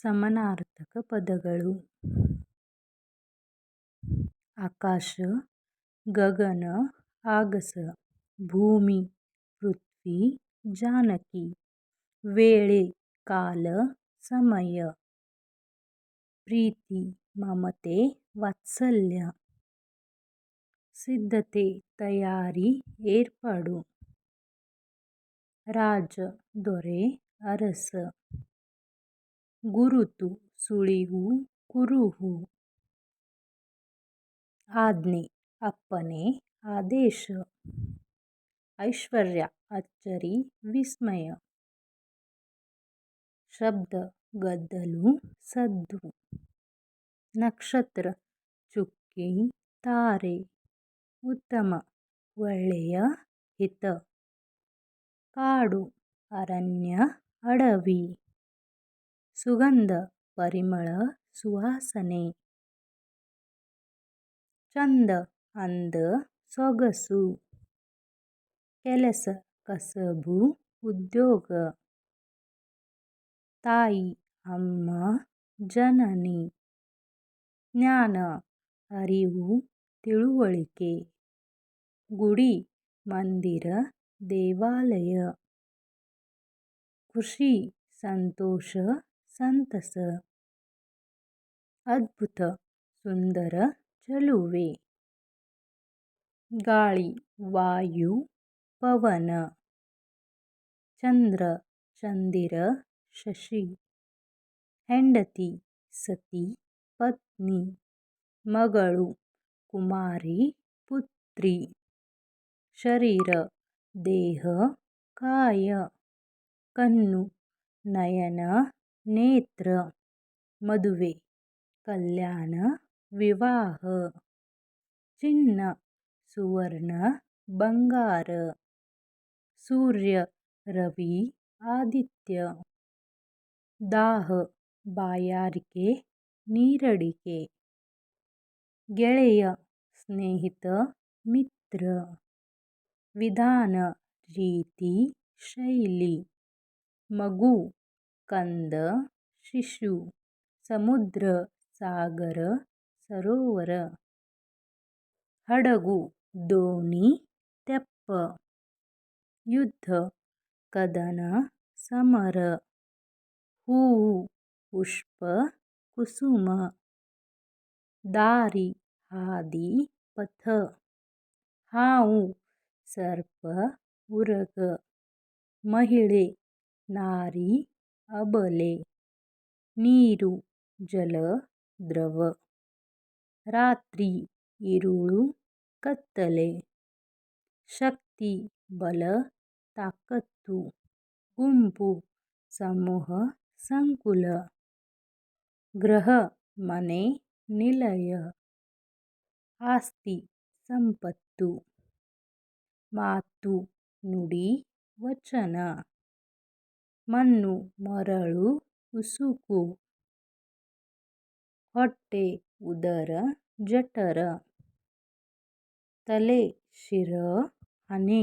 ಸಮಾನಾರ್ಥಕ ಪದಗಳು. ಆಕಾಶ, ಗಗನ, ಆಗಸ, ಭೂಮಿ, ಪೃಥ್ವಿ, ಜಾನಕಿ, ವೇಳೆ, ಕಾಲ, ಸಮಯ. ಪ್ರೀತಿ, ಮಮತೆ, ವಾತ್ಸಲ್ಯ. ಸಿದ್ಧತೆ, ತಯಾರಿ, ಏರ್ಪಾಡು. ರಾಜ, ದೊರೆ, ಅರಸ. ಗುರುತು, ಸುಳಿವು, ಕುರುಹು. ಆಜ್ಞೆ ಅಪ್ಪನೆ ಆದೇಶ. ಐಶ್ವರ್ಯ, ಅಚ್ಚರಿ, ವಿಸ್ಮಯ. ಶಬ್ದ, ಗದ್ದಲು, ಸದ್ದು. ನಕ್ಷತ್ರ, ಚುಕ್ಕಿ, ತಾರೆ. ಉತ್ತಮ, ಒಳ್ಳೆಯ, ಹಿತ. ಕಾಡು, ಅರಣ್ಯ, ಅಡವಿ. ಸುಗಂಧ, ಪರಿಮಳ, ಸುವಾಸನೆ. ಚಂದ, ಅಂದ, ಸೊಗಸು. ಕೆಲಸ, ಕಸಬು, ಉದ್ಯೋಗ. ತಾಯಿ, ಅಮ್ಮ, ಜನನಿ. ಜ್ಞಾನ, ಅರಿವು, ತಿಳುವಳಿಕೆ. ಗುಡಿ, ಮಂದಿರ, ದೇವಾಲಯ. ಖುಷಿ ಸಂತೋಷ ಸಂತಸ. ಅದ್ಭುತ, ಸುಂದರ ಚಲುವೆ. ಗಾಳಿ, ವಾಯು, ಪವನ. ಚಂದ್ರ, ಚಂದಿರ, ಶಶಿ. ಹೆಂಡತಿ, ಸತಿ, ಪತ್ನಿ. ಮಗಳು, ಕುಮಾರಿ, ಪುತ್ರಿ. ಶರೀರ, ದೇಹ, ಕಾಯ. ಕಣ್ಣು, ನಯನ ನೇತ್ರ, ಮದುವೆ, ಕಲ್ಯಾಣ, ವಿವಾಹ, ಚಿನ್ನ, ಸುವರ್ಣ, ಬಂಗಾರ, ಸೂರ್ಯ, ರವಿ, ಆದಿತ್ಯ. ದಾಹ, ಬಾಯಾರಿಕೆ, ನೀರಡಿಕೆ. ಗೆಳೆಯ, ಸ್ನೇಹಿತ, ಮಿತ್ರ. ವಿಧಾನ, ರೀತಿ, ಶೈಲಿ. ಮಗು ಕಂದ ಶಿಶು ಸಮುದ್ರ ಸಾಗರ ಸರೋವರ ಹಡಗು ದೋಣಿ ತೆಪ್ಪ ಯುದ್ಧ ಕದನ ಸಮರ ಹೂವು ಪುಷ್ಪ ಕುಸುಮ ದಾರಿ ಹಾದಿ ಪಥ ಹಾವು ಸರ್ಪ ಉರಗ ಮಹಿಳೆ ನಾರಿ ಅಬಲೆ ನೀರು ಜಲ ದ್ರವ ರಾತ್ರಿ ಇರುಳು ಕತ್ತಲೆ ಶಕ್ತಿ ಬಲ ತಾಕತ್ತು ಗುಂಪು ಸಮೂಹ ಸಂಕುಲ ಗೃಹ ಮನೆ ನಿಲಯ ಆಸ್ತಿ ಸಂಪತ್ತು ಮಾತು ನುಡಿ ವಚನ ಮಣ್ಣು ಮರಳು ಉಸುಕು ಹೊಟ್ಟೆ ಉದರ ಜಠರ ತಲೆ ಶಿರ ಹಣೆ.